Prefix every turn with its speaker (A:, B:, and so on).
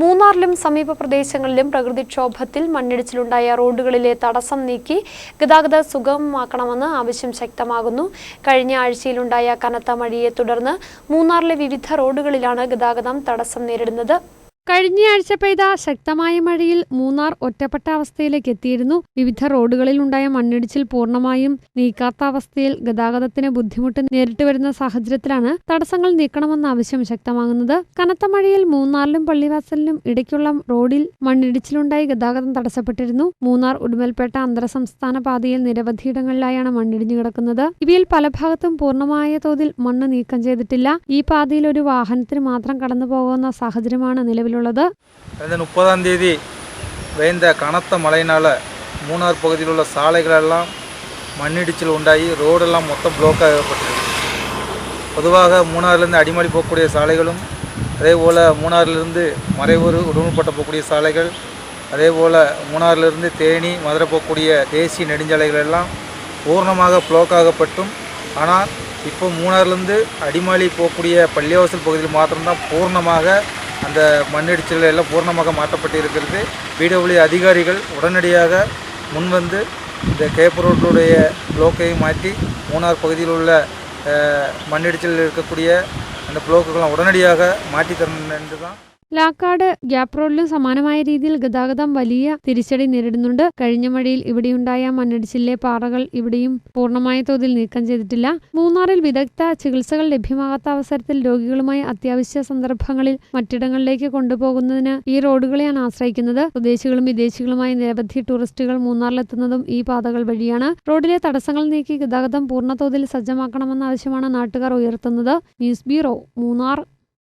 A: മൂന്നാറിലും സമീപ പ്രദേശങ്ങളിലും പ്രകൃതിക്ഷോഭത്തിൽ മണ്ണിടിച്ചിലുണ്ടായ റോഡുകളിലെ തടസ്സം നീക്കി ഗതാഗത സുഗമമാക്കണമെന്ന് ആവശ്യം ശക്തമാകുന്നു. കഴിഞ്ഞ ആഴ്ചയിലുണ്ടായ കനത്ത മഴയെ തുടർന്ന് മൂന്നാറിലെ വിവിധ റോഡുകളിലാണ് ഗതാഗതം തടസ്സം നേരിടുന്നത്. കഴിഞ്ഞയാഴ്ച പെയ്ത ശക്തമായ മഴയിൽ മൂന്നാർ ഒറ്റപ്പെട്ട അവസ്ഥയിലേക്ക് എത്തിയിരുന്നു. വിവിധ റോഡുകളിൽ ഉണ്ടായ മണ്ണിടിച്ചിൽ പൂർണമായും നീക്കാത്ത അവസ്ഥയിൽ ഗതാഗതത്തിന് ബുദ്ധിമുട്ട് നേരിട്ട് വരുന്ന സാഹചര്യത്തിലാണ് തടസ്സങ്ങൾ നീക്കണമെന്ന ആവശ്യം ശക്തമാകുന്നത്. കനത്ത മഴയിൽ മൂന്നാറിലും പള്ളിവാസലിലും ഇടയ്ക്കുള്ള റോഡിൽ മണ്ണിടിച്ചിലുണ്ടായി ഗതാഗതം തടസ്സപ്പെട്ടിരുന്നു. മൂന്നാർ ഉടുമൽപേട്ട അന്തർ സംസ്ഥാന പാതയിൽ നിരവധിയിടങ്ങളിലായാണ് മണ്ണിടിഞ്ഞു കിടക്കുന്നത്. ഇവയിൽ പല ഭാഗത്തും പൂർണമായ തോതിൽ മണ്ണ് നീക്കം ചെയ്തിട്ടില്ല. ഈ പാതയിൽ ഒരു വാഹനത്തിന് മാത്രം കടന്നു പോകുന്ന സാഹചര്യമാണ് നിലവിലുള്ളത്
B: கடந்த முப்பதாம் தேதி பெய்ந்த கனத்த மழையினால் மூணார் பகுதியில் உள்ள சாலைகளெல்லாம் மண்ணிடிச்சல் உண்டாகி ரோடெல்லாம் மொத்தம் பிளாக் ஆகப்பட்டிருக்கு பொதுவாக மூணாறுலேருந்து அடிமலை போகக்கூடிய சாலைகளும் அதே போல் மூணாறிலிருந்து மறைவூர் உடுமல்பட்ட போகக்கூடிய சாலைகள் அதே போல் மூணாறிலிருந்து தேனி மதுரை போகக்கூடிய தேசிய நெடுஞ்சாலைகள் எல்லாம் பூர்ணமாக பிளாக் ஆகப்பட்டும் ஆனால் இப்போ மூணாறுலேருந்து அடிமாலி போகக்கூடிய பள்ளிவாசல் பகுதியில் மாத்திரம்தான் பூர்ணமாக அந்த மண்ணிடிச்சல் எல்லாம் பூர்ணமாக மாற்றப்பட்டு இருக்கிறது பிடபிள்யூ அதிகாரிகள் உடனடியாக முன்வந்து இந்த கேப் ரோட்டுடைய பிளோக்கையும் மாற்றி மூணார் பகுதியில் உள்ள அஹ், மண்ணிடிச்சல் இருக்கக்கூடிய அந்த ப்ளோக்குகள்லாம் உடனடியாக மாற்றி தரணும் என்று தான்
A: ലാക്കാട് ഗ്യാപ് റോഡിലും സമാനമായ രീതിയിൽ ഗതാഗതം വലിയ തിരിച്ചടി നേരിടുന്നുണ്ട്. കഴിഞ്ഞ മഴയിൽ ഇവിടെയുണ്ടായ മണ്ണിടിച്ചിലെ പാറകൾ ഇവിടെയും പൂർണമായ തോതിൽ നീക്കം ചെയ്തിട്ടില്ല. മൂന്നാറിൽ വിദഗ്ധ ചികിത്സകൾ ലഭ്യമാകാത്ത അവസരത്തിൽ രോഗികളുമായി അത്യാവശ്യ സന്ദർഭങ്ങളിൽ മറ്റിടങ്ങളിലേക്ക് കൊണ്ടുപോകുന്നതിന് ഈ റോഡുകളെയാണ് ആശ്രയിക്കുന്നത്. സ്വദേശികളും വിദേശികളുമായി നിരവധി ടൂറിസ്റ്റുകൾ മൂന്നാറിലെത്തുന്നതും ഈ പാതകൾ വഴിയാണ്. റോഡിലെ തടസ്സങ്ങൾ നീക്കി ഗതാഗതം പൂർണതോതിൽ സജ്ജമാക്കണമെന്ന ആവശ്യമാണ് നാട്ടുകാർ ഉയർത്തുന്നത്. News bureau Munnar.